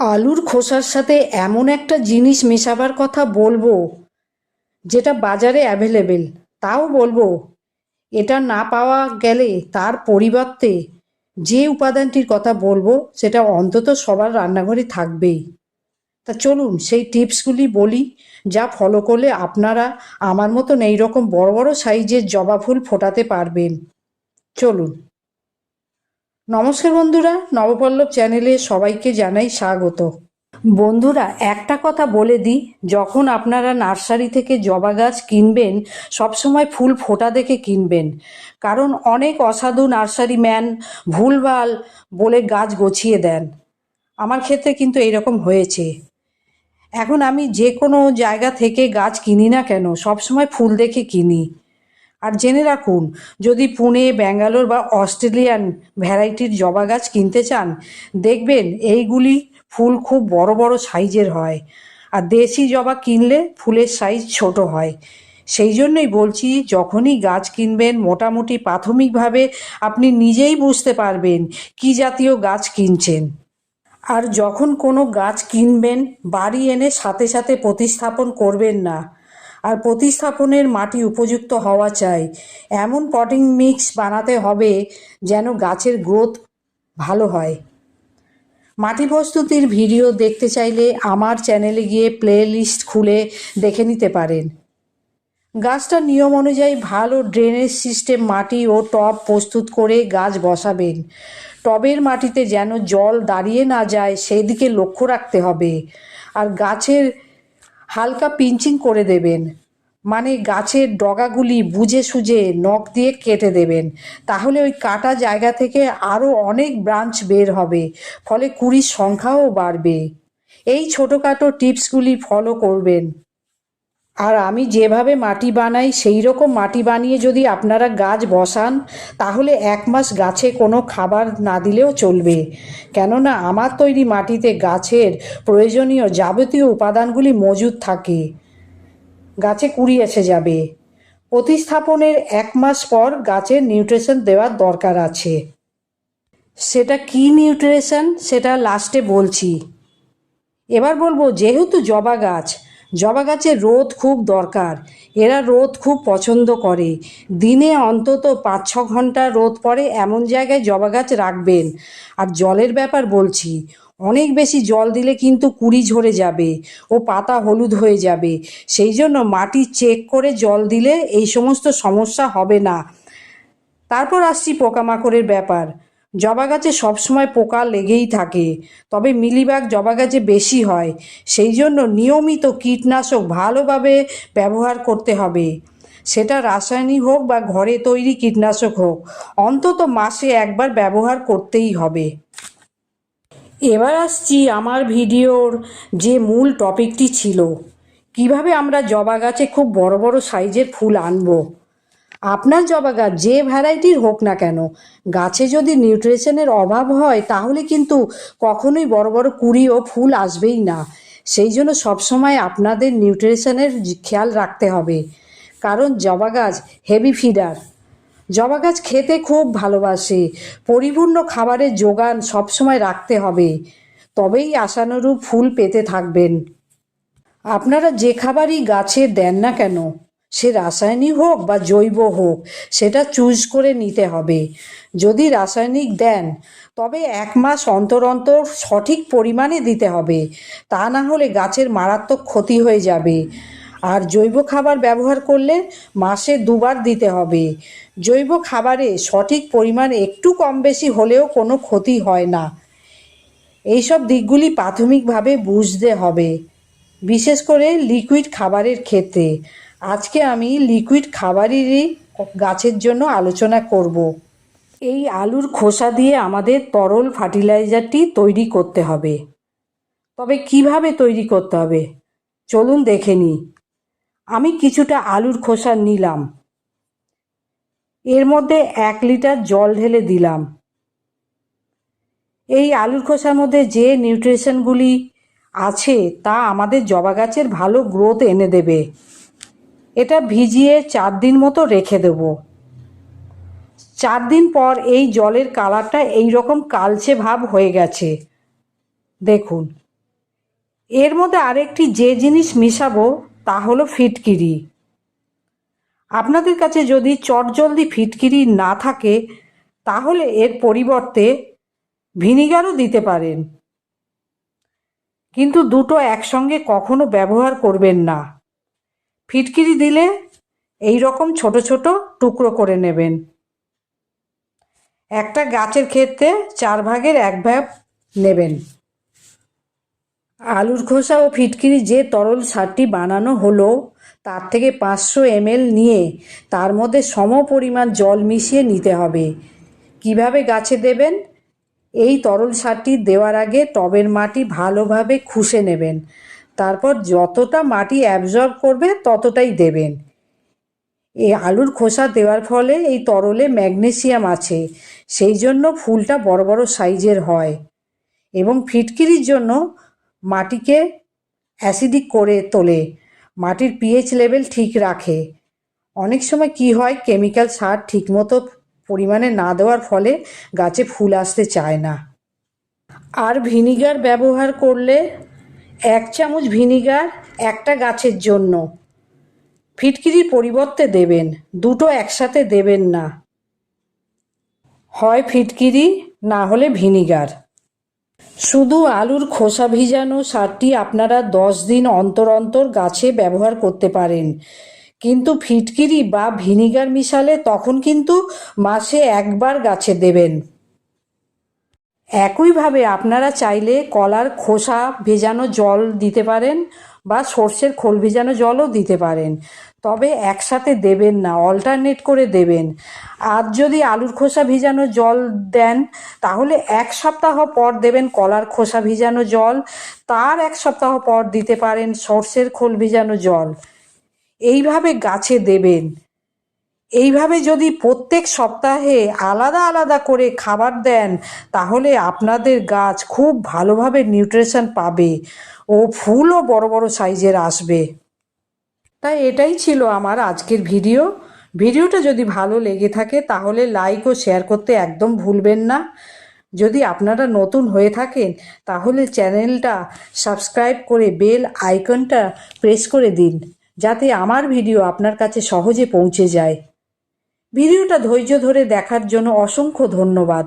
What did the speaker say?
আলুর খোসার সাথে এমন একটা জিনিস মেশাবার কথা বলব, যেটা বাজারে অ্যাভেলেবেল তাও বলব, এটা না পাওয়া গেলে তার পরিবর্তে যে উপাদানটির কথা বলব, সেটা অন্তত সবার রান্নাঘরে থাকবেই। তা চলুন, সেই টিপসগুলি বলি, যা ফলো করলে আপনারা আমার মতন এইরকম বড় বড় সাইজের জবা ফুল ফোটাতে পারবেন। চলুন। নমস্কার বন্ধুরা, নবপল্লব চ্যানেলে সবাইকে জানাই স্বাগত। বন্ধুরা, একটা কথা বলে দিই, যখন আপনারা নার্সারি থেকে জবা গাছ কিনবেন, সবসময় ফুল ফোটা দেখে কিনবেন। কারণ অনেক অসাধু নার্সারি ম্যান ভুলভাল বলে গাছ গছিয়ে দেন। আমার ক্ষেত্রে কিন্তু এইরকম হয়েছে। এখন আমি যে কোনো জায়গা থেকে গাছ কিনি না কেন, সবসময় ফুল দেখে কিনি। আর জেনে রাখুন, যদি পুনে, ব্যাঙ্গালোর বা অস্ট্রেলিয়ান ভ্যারাইটির জবা গাছ কিনতে চান, দেখবেন এইগুলি ফুল খুব বড় বড় সাইজের হয়। আর দেশি জবা কিনলে ফুলের সাইজ ছোট হয়। সেই জন্যই বলছি, যখনই গাছ কিনবেন, মোটামুটি প্রাথমিকভাবে আপনি নিজেই বুঝতে পারবেন কি জাতীয় গাছ কিনছেন। আর যখন কোনো গাছ কিনবেন, বাড়ি এনে সাথে সাথে প্রতিস্থাপন করবেন না। আর প্রতিস্থাপনের মাটি উপযুক্ত হওয়া চাই। এমন পটিং মিক্স বানাতে হবে যেন গাছের গ্রোথ ভালো হয়। মাটি প্রস্তুতির ভিডিও দেখতে চাইলে আমার চ্যানেলে গিয়ে প্লে লিস্ট খুলে দেখে নিতে পারেন। গাছটার নিয়ম অনুযায়ী ভালো ড্রেনেজ সিস্টেম, মাটি ও টব প্রস্তুত করে গাছ বসাবেন। টবের মাটিতে যেন জল দাঁড়িয়ে না যায় সেই দিকে লক্ষ্য রাখতে হবে। আর গাছের হালকা পিঞ্চিং করে দেবেন। মানে গাছের ডগাগুলি বুঝে সুঝে নখ দিয়ে কেটে দেবেন। তাহলে ওই কাটা জায়গা থেকে আরও অনেক ব্রাঞ্চ বের হবে, ফলে কুড়ির সংখ্যাও বাড়বে। এই ছোটোখাটো টিপসগুলি ফলো করবেন। আর আমি যেভাবে মাটি বানাই সেই রকম মাটি বানিয়ে যদি আপনারা গাছ বসান, তাহলে এক মাস গাছে কোনো খাবার না দিলেও চলবে। কেননা আমার তৈরি মাটিতে গাছের প্রয়োজনীয় যাবতীয় উপাদানগুলি মজুদ থাকে। গাছে কুড়ি এসে যাবে। প্রতিস্থাপনের এক মাস পর গাছের নিউট্রিশন দেওয়ার দরকার আছে। সেটা কি নিউট্রিশন? সেটা লাস্টে বলছি। এবার বলব, যেহেতু জবা গাছ জবা গাছের রোদ খুব দরকার। এরা রোদ খুব পছন্দ করে। দিনে অন্তত পাঁচ ছ ঘণ্টা রোদ পড়ে এমন জায়গায় জবা গাছ রাখবেন। আর জলের ব্যাপার বলছি, অনেক বেশি জল দিলে কিন্তু কুড়ি ঝরে যাবে ও পাতা হলুদ হয়ে যাবে। সেই জন্য মাটি চেক করে জল দিলে এই সমস্ত সমস্যা হবে না। তারপর আসছি পোকামাকড়ের ব্যাপার। জবা গাছে সবসময় পোকা লেগেই থাকে, তবে মিলিবাগ জবা গাছে বেশি হয়, সেই জন্য নিয়মিত কীটনাশক ভালোভাবে ব্যবহার করতে হবে। সেটা রাসায়নিক হোক বা ঘরে তৈরি কীটনাশক হোক, অন্তত মাসে একবার ব্যবহার করতেই হবে। এবার আসছি আমার ভিডিওর যে মূল টপিকটি ছিল, কীভাবে আমরা জবা গাছে খুব বড় বড় সাইজের ফুল আনব। আপনার জবা গাছ যে ভ্যারাইটির হোক না কেন, গাছে যদি নিউট্রিশনের অভাব হয়, তাহলে কিন্তু কখনোই বড় বড় কুড়ি ও ফুল আসবেই না। সেই জন্য সবসময় আপনাদের নিউট্রিশনের খেয়াল রাখতে হবে। কারণ জবা গাছ হেভি ফিডার। জবা গাছ খেতে খুব ভালোবাসে। পরিপূর্ণ খাবারের যোগান সবসময় রাখতে হবে। তবেই আশানুরূপ ফুল পেতে থাকবেন। আপনারা যে খাবারই গাছে দেন না কেন সে রাসায়নিক হোক বা জৈব হোক, সেটা চুজ করে নিতে হবে। যদি রাসায়নিক দেন, তবে এক মাস অন্তর অন্তর সঠিক পরিমাণে দিতে হবে। তা না হলে গাছের মারাত্মক ক্ষতি হয়ে যাবে। আর জৈব খাবার ব্যবহার করলে মাসে দুবার দিতে হবে। জৈব খাবারে সঠিক পরিমাণ একটু কম বেশি হলেও কোনো ক্ষতি হয় না। এইসব দিকগুলি প্রাথমিকভাবে বুঝতে হবে, বিশেষ করে লিকুইড খাবারের ক্ষেত্রে। আজকে আমি লিকুইড খাবারেরই গাছের জন্য আলোচনা করব। এই আলুর খোসা দিয়ে আমাদের তরল ফার্টিলাইজারটি তৈরি করতে হবে। তবে কীভাবে তৈরি করতে হবে? চলুন দেখে নিই আমি কিছুটা আলুর খোসা নিলাম। এর মধ্যে এক লিটার জল ঢেলে দিলাম। এই আলুর খোসার মধ্যে যে নিউট্রিশনগুলি আছে তা আমাদের জবা গাছের ভালো গ্রোথ এনে দেবে। এটা ভিজিয়ে চার দিন মতো রেখে দেব। চার দিন পর এই জলের কালারটা এই রকম কালচে ভাব হয়ে গেছে। দেখুন। এর মধ্যে আরেকটি যে জিনিস মিশাবো তা হলো ফিটকিরি। আপনাদের কাছে যদি চটজলদি ফিটকিরি না থাকে, তাহলে এর পরিবর্তে ভিনিগারও দিতে পারেন। কিন্তু দুটো একসঙ্গে কখনো ব্যবহার করবেন না। ফিটকিরি দিলে এই রকম ছোট ছোট টুকরো করে নেবেন। একটা গাছের ক্ষেত্রে চার ভাগের এক ভাগ নেবেন। আলুর খোসা ও ফিটকিরি যে তরল সারটি বানানো হলো, তার থেকে পাঁচশো এমএল নিয়ে তার মধ্যে সম পরিমাণ জল মিশিয়ে নিতে হবে। কীভাবে গাছে দেবেন? এই তরল সারটি দেওয়ার আগে টবের মাটি ভালোভাবে খুশে নেবেন। তারপর যতটা মাটি অ্যাবজর্ব করবে, ততটাই দেবেন। এই আলুর খোসা দেওয়ার ফলে এই তরলে ম্যাগনেসিয়াম আছে, সেই জন্য ফুলটা বড় বড় সাইজের হয় এবং ফিটকিরির জন্য মাটিকে অ্যাসিডিক করে তোলে, মাটির পিএইচ লেভেল ঠিক রাখে। অনেক সময় কি হয় কেমিক্যাল সার ঠিকমতো পরিমাণে না দেওয়ার ফলে গাছে ফুল আসতে চায় না। আর ভিনিগার ব্যবহার করলে এক চামচ ভিনিগার একটা গাছের জন্য। ফিটকিরির পরিবর্তে দেবেন, দুটো একসাথে দেবেন না। হয় ফিটকিরি, না হলে ভিনিগার। শুধু আলুর খোসা ভিজানো সারটি আপনারা দশ দিন অন্তর অন্তর গাছে ব্যবহার করতে পারেন। কিন্তু ফিটকিরি বা ভিনিগার মিশালে তখন কিন্তু মাসে একবার গাছে দেবেন। একইভাবে আপনারা চাইলে কলার খোসা ভেজানো জল দিতে পারেন বা সর্ষের খোল ভেজানো জলও দিতে পারেন। তবে একসাথে দেবেন না অল্টারনেট করে দেবেন। আর যদি আলুর খোসা ভিজানো জল দেন, তাহলে এক সপ্তাহ পর দেবেন কলার খোসা ভিজানো জল। তার এক সপ্তাহ পর দিতে পারেন সর্ষের খোল ভিজানো জল। এইভাবে গাছে দেবেন। এইভাবে যদি প্রত্যেক সপ্তাহে আলাদা আলাদা করে খাবার দেন, তাহলে আপনাদের গাছ খুব ভালোভাবে নিউট্রিশন পাবে ও ফুলও বড় বড় সাইজের আসবে। তাই এটাই ছিল আমার আজকের ভিডিও। ভিডিওটা যদি ভালো লেগে থাকে, তাহলে লাইক ও শেয়ার করতে একদম ভুলবেন না। যদি আপনারা নতুন হয়ে থাকেন, তাহলে চ্যানেলটা সাবস্ক্রাইব করে বেল আইকনটা প্রেস করে দিন, যাতে আমার ভিডিও আপনার কাছে সহজে পৌঁছে যায়। ভিডিওটা ধৈর্য ধরে দেখার জন্য অসংখ্য ধন্যবাদ।